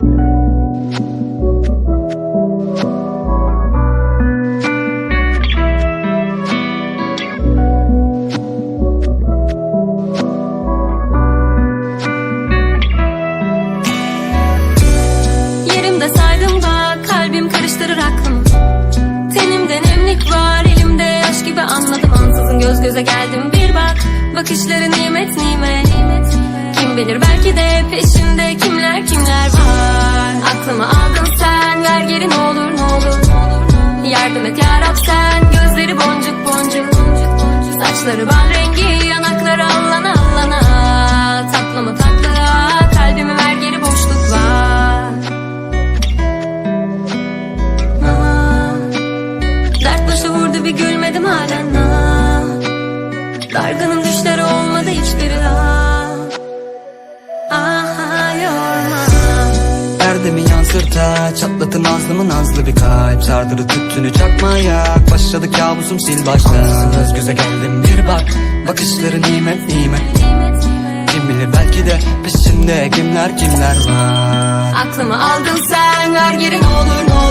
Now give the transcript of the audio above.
Yerimde saydım bak kalbim karıştırır aklımı. Tenimde nemlik var elimde yaş gibi anladım. Ansızın göz göze geldim bir bak. Bakışları nimet nimet Kim bilir belki de peşinde Yardım et yarab sen gözleri boncuk boncuk. Saçları bal rengi yanakları allana allana. Tatlı mı tatlı kalbimi ver geri boşluk var Aa, Dert başı vurdu bir gülmedim halen. Aa, Dargınım düşleri olmadı hiçbiri daha Erdemi yansırta Çatlatın ağzımı nazlı bir kalp. Sardırı tüttünü çakmaya Başladı kabusum sil baştan Göz göze geldim bir bak Bakışları nimet nimet. Kim bilir belki de peşinde kimler kimler var. Aklımı aldın sen ver geri ne olur ne olur